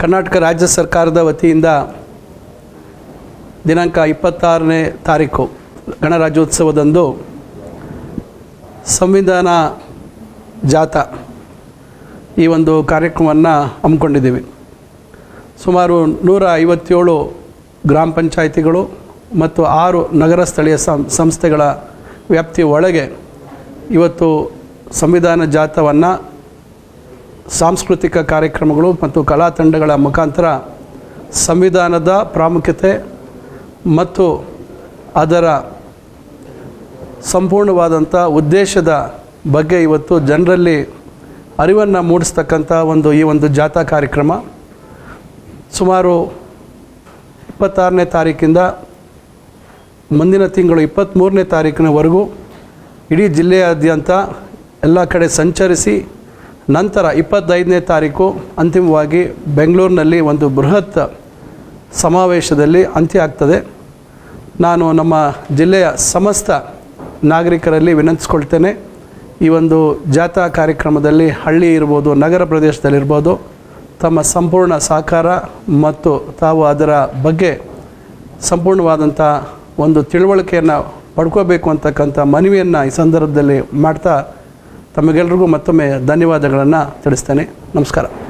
ಕರ್ನಾಟಕ ರಾಜ್ಯ ಸರ್ಕಾರದ ವತಿಯಿಂದ ದಿನಾಂಕ ಇಪ್ಪತ್ತಾರನೇ ತಾರೀಕು ಗಣರಾಜ್ಯೋತ್ಸವದಂದು ಸಂವಿಧಾನ ಜಾಥಾ ಈ ಒಂದು ಕಾರ್ಯಕ್ರಮವನ್ನು ಹಮ್ಮಿಕೊಂಡಿದ್ದೀವಿ. ಸುಮಾರು ನೂರ ಐವತ್ತೇಳು ಗ್ರಾಮ ಪಂಚಾಯಿತಿಗಳು ಮತ್ತು ಆರು ನಗರ ಸ್ಥಳೀಯ ಸಂಸ್ಥೆಗಳ ವ್ಯಾಪ್ತಿಯ ಒಳಗೆ ಇವತ್ತು ಸಂವಿಧಾನ ಜಾಥವನ್ನು ಸಾಂಸ್ಕೃತಿಕ ಕಾರ್ಯಕ್ರಮಗಳು ಮತ್ತು ಕಲಾ ತಂಡಗಳ ಮುಖಾಂತರ ಸಂವಿಧಾನದ ಪ್ರಾಮುಖ್ಯತೆ ಮತ್ತು ಅದರ ಸಂಪೂರ್ಣವಾದಂಥ ಉದ್ದೇಶದ ಬಗ್ಗೆ ಇವತ್ತು ಜನರಲ್ಲಿ ಅರಿವನ್ನು ಮೂಡಿಸ್ತಕ್ಕಂಥ ಒಂದು ಈ ಒಂದು ಜಾಥಾ ಕಾರ್ಯಕ್ರಮ. ಸುಮಾರು ಇಪ್ಪತ್ತಾರನೇ ತಾರೀಕಿಂದ ಮುಂದಿನ ತಿಂಗಳು ಇಪ್ಪತ್ತ್ಮೂರನೇ ತಾರೀಕಿನವರೆಗೂ ಇಡೀ ಜಿಲ್ಲೆಯಾದ್ಯಂತ ಎಲ್ಲ ಕಡೆ ಸಂಚರಿಸಿ ನಂತರ ಇಪ್ಪತ್ತೈದನೇ ತಾರೀಕು ಅಂತಿಮವಾಗಿ ಬೆಂಗಳೂರಿನಲ್ಲಿ ಒಂದು ಬೃಹತ್ ಸಮಾವೇಶದಲ್ಲಿ ಅಂತ್ಯ ಆಗ್ತದೆ. ನಾನು ನಮ್ಮ ಜಿಲ್ಲೆಯ ಸಮಸ್ತ ನಾಗರಿಕರಲ್ಲಿ ವಿನಂತಿಸ್ಕೊಳ್ತೇನೆ. ಈ ಒಂದು ಜಾಥಾ ಕಾರ್ಯಕ್ರಮದಲ್ಲಿ ಹಳ್ಳಿ ಇರ್ಬೋದು, ನಗರ ಪ್ರದೇಶದಲ್ಲಿರ್ಬೋದು, ತಮ್ಮ ಸಂಪೂರ್ಣ ಸಹಕಾರ ಮತ್ತು ತಾವು ಅದರ ಬಗ್ಗೆ ಸಂಪೂರ್ಣವಾದಂಥ ಒಂದು ತಿಳುವಳಿಕೆಯನ್ನು ಪಡ್ಕೋಬೇಕು ಅಂತಕ್ಕಂಥ ಮನವಿಯನ್ನು ಈ ಸಂದರ್ಭದಲ್ಲಿ ಮಾಡ್ತಾ ತಮಗೆಲ್ಲರಿಗೂ ಮತ್ತೊಮ್ಮೆ ಧನ್ಯವಾದಗಳನ್ನು ತಿಳಿಸ್ತೇನೆ. ನಮಸ್ಕಾರ.